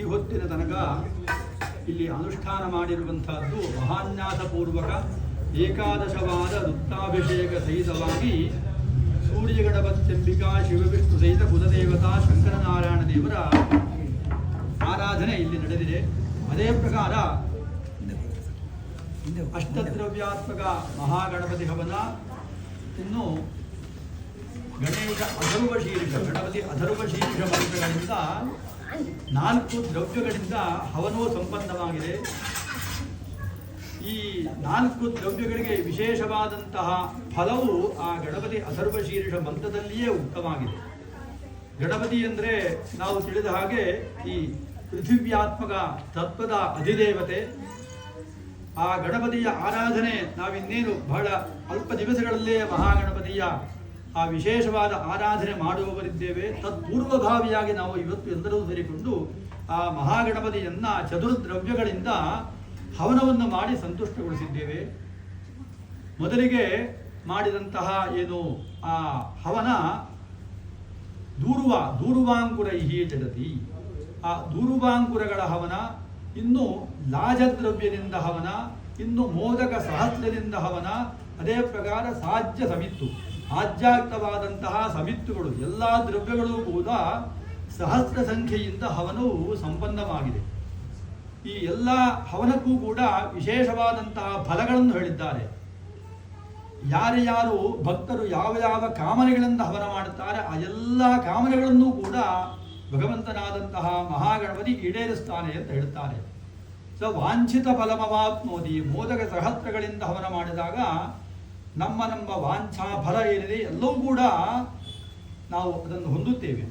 ಈ ಹೊತ್ತಿನ ತನಕ ಇಲ್ಲಿ ಅನುಷ್ಠಾನ ಮಾಡಿರುವಂತಹದ್ದು ಮಹಾನ್ಯಾಸಪೂರ್ವಕ ಏಕಾದಶವಾದ ವೃತ್ತಾಭಿಷೇಕ ಸಹಿತವಾಗಿ ಸೂರ್ಯಗಡಪತ್ಯಂಬಿಕಾ ಶಿವವಿಷ್ಣು ಸಹಿತ ಕುಲದೇವತಾ, ಶಂಕರನಾರಾಯಣ ದೇವರ ಆರಾಧನೆ ಇಲ್ಲಿ ನಡೆದಿದೆ. ಅದೇ ಪ್ರಕಾರ ಅಷ್ಟದ್ರವ್ಯಾತ್ಮಕ ಮಹಾಗಣಪತಿ ಹವನ, ಇನ್ನು ಗಣೇಶ ಅಧರ್ವ ಶೀರ್ಷ ಗಣಪತಿ ಅಧರ್ವ ಶೀರ್ಷ ಮಂತ್ರಗಳಿಂದ ನಾಲ್ಕು ದ್ರವ್ಯಗಳಿಂದ ಹವನವು ಸಂಪನ್ನವಾಗಿದೆ. ಈ ನಾಲ್ಕು ದ್ರವ್ಯಗಳಿಗೆ ವಿಶೇಷವಾದಂತಹ ಫಲವು ಆ ಗಣಪತಿ ಅಸರ್ವಶೀರ್ಷ ಮಂತ್ರದಲ್ಲಿಯೇ ಉಕ್ತವಾಗಿದೆ. ಗಣಪತಿ ಅಂದರೆ ನಾವು ತಿಳಿದ ಹಾಗೆ ಈ ಪೃಥಿವ್ಯಾತ್ಮಕ ತತ್ವದ ಅಧಿದೇವತೆ. ಆ ಗಣಪತಿಯ ಆರಾಧನೆ ನಾವಿನ್ನೇನು ಬಹಳ ಅಲ್ಪ ದಿವಸಗಳಲ್ಲೇ ಮಹಾಗಣಪತಿಯ ಆ ವಿಶೇಷವಾದ ಆರಾಧನೆ ಮಾಡುವವರಿದ್ದೇವೆ. ತತ್ಪೂರ್ವಭಾವಿಯಾಗಿ ನಾವು ಇವತ್ತು ಎಲ್ಲರೂ ಸೇರಿಕೊಂಡು ಆ ಮಹಾಗಣಪತಿಯನ್ನ ಚತುರ್ದ್ರವ್ಯಗಳಿಂದ ಹವನವನ್ನು ಮಾಡಿ ಸಂತುಷ್ಟಗೊಳಿಸಿದ್ದೇವೆ. ಮೊದಲಿಗೆ ಮಾಡಿದಂತಹ ಏನು ಆ ಹವನ ದೂರುವ, ದೂರುವಾಂಕುರೈಹಿ ಜಗತಿ. ಆ ದೂರುವಾಂಕುರಗಳ ಹವನ, ಇನ್ನು ಲಾಜದ್ರವ್ಯದಿಂದ ಹವನ, ಇನ್ನು ಮೋದಕ ಸಹಸ್ರದಿಂದ ಹವನ, ಅದೇ ಪ್ರಕಾರ ಸಾಧ್ಯ ಸಮಿತ್ತು. ಆಜ್ಯಾಕ್ತವಾದಂತಹ ಸಮಿತ್ತುಗಳು ಎಲ್ಲ ದ್ರವ್ಯಗಳು ಕೂಡ ಸಹಸ್ರ ಸಂಖ್ಯೆಯಿಂದ ಹವನವು ಸಂಪನ್ನವಾಗಿದೆ. ಈ ಎಲ್ಲ ಹವನಕ್ಕೂ ಕೂಡ ವಿಶೇಷವಾದಂತಹ ಫಲಗಳನ್ನು ಹೇಳಿದ್ದಾರೆ. ಯಾರು ಯಾರು ಭಕ್ತರು ಯಾವ ಯಾವ ಕಾಮನೆಗಳಿಂದ ಹವನ ಮಾಡುತ್ತಾರೆ, ಆ ಎಲ್ಲ ಕಾಮನೆಗಳನ್ನೂ ಕೂಡ ಭಗವಂತನಾದಂತಹ ಮಹಾಗಣಪತಿ ಈಡೇರಿಸ್ತಾನೆ ಅಂತ ಹೇಳ್ತಾರೆ ಸ ವಾಂಛಿತ ಫಲಮವಾಪ್ನೋದಿ ಮೋದಕ ಸಹಸ್ರಗಳಿಂದ ಹವನ ಮಾಡಿದಾಗ ನಮ್ಮ ನಮ್ಮ ವಾಂಛಾ ಫಲ ಏನಿದೆ ಎಲ್ಲವೂ ಕೂಡ ನಾವು ಅದನ್ನು ಹೊಂದುತ್ತೇವೆ.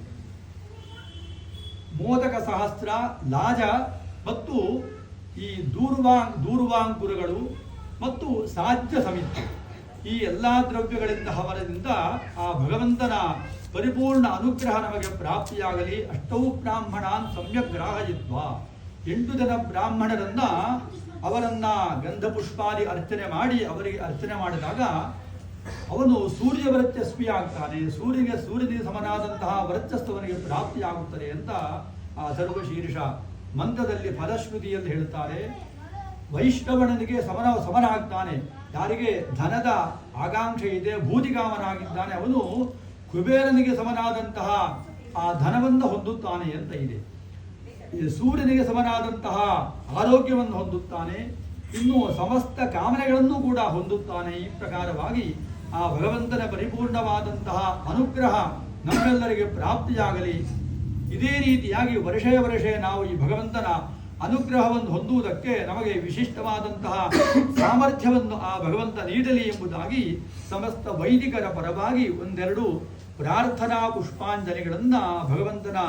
ಮೋದಕ ಸಹಸ್ರ, ಲಾಜ ಮತ್ತು ಈ ದೂರ್ವಾಂಗ್, ದೂರ್ವಾಂಕುರಗಳು ಮತ್ತು ಸಾಧ್ಯ ಸಮಿತಿ. ಈ ಎಲ್ಲ ದ್ರವ್ಯಗಳಿಂದ ಹವನದಿಂದ ಆ ಭಗವಂತನ ಪರಿಪೂರ್ಣ ಅನುಗ್ರಹ ನಮಗೆ ಪ್ರಾಪ್ತಿಯಾಗಲಿ. ಅಷ್ಟೌ ಬ್ರಾಹ್ಮಣಾನ್ ಸಮ್ಯಕ್ ಗ್ರಾಹಯಿತ್ವ. ಎಂಟು ಜನ ಬ್ರಾಹ್ಮಣರನ್ನ ಅವರನ್ನ ಗಂಧ ಪುಷ್ಪಾದಿ ಅರ್ಚನೆ ಮಾಡಿ ಅವರಿಗೆ ಅರ್ಚನೆ ಮಾಡಿದಾಗ ಅವನು ಸೂರ್ಯ ವ್ರತ್ಯಸ್ವಿ ಆಗ್ತಾನೆ ಸೂರ್ಯಗೆ ಸೂರ್ಯನಿಗೆ ಸಮನಾದಂತಹ ವ್ರತ್ಯಸ್ತವನಿಗೆ ಪ್ರಾಪ್ತಿಯಾಗುತ್ತದೆ ಅಂತ ಆ ಸರ್ವಶೀರ್ಷ ಮಂತ್ರದಲ್ಲಿ ಫಲಶ್ರುತಿಯಲ್ಲಿ ಹೇಳ್ತಾರೆ. ವೈಷ್ಣವನಿಗೆ ಸಮನ ಸಮನ ಆಗ್ತಾನೆ ಯಾರಿಗೆ? ಧನದ ಆಕಾಂಕ್ಷೆ ಇದೆ, ಭೂತಿಗಾಮನಾಗಿದ್ದಾನೆ. ಅವನು ಕುಬೇರನಿಗೆ ಸಮನಾದಂತಹ ಆ ಧನವನ್ನು ಹೊಂದುತ್ತಾನೆ ಅಂತ ಇದೆ. ಸೂರ್ಯನಿಗೆ ಸಮನಾದಂತಹ ಆರೋಗ್ಯವನ್ನು ಹೊಂದುತ್ತಾನೆ, ಇನ್ನು ಸಮಸ್ತ ಕಾಮನೆಗಳನ್ನು ಕೂಡ ಹೊಂದುತ್ತಾನೆ. ಈ ಪ್ರಕಾರವಾಗಿ ಆ ಭಗವಂತನ ಪರಿಪೂರ್ಣವಾದಂತಹ ಅನುಗ್ರಹ ನಮ್ಮೆಲ್ಲರಿಗೆ ಪ್ರಾಪ್ತಿಯಾಗಲಿ. ಇದೇ ರೀತಿಯಾಗಿ ವರ್ಷೇ ವರ್ಷೇ ನಾವು ಈ ಭಗವಂತನ ಅನುಗ್ರಹವನ್ನು ಹೊಂದುವುದಕ್ಕೆ ನಮಗೆ ವಿಶಿಷ್ಟವಾದಂತಹ ಸಾಮರ್ಥ್ಯವನ್ನು ಆ ಭಗವಂತ ನೀಡಲಿ ಎಂಬುದಾಗಿ ಸಮಸ್ತ ವೈದಿಕರ ಪರವಾಗಿ ಒಂದೆರಡು ಪ್ರಾರ್ಥನಾ ಪುಷ್ಪಾಂಜಲಿಗಳನ್ನು ಭಗವಂತನ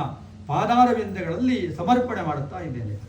ಪಾದಾರವಿಂದಗಳಲ್ಲಿ ಸಮರ್ಪಣೆ ಮಾಡುತ್ತಾ ಇದ್ದೇನೆ.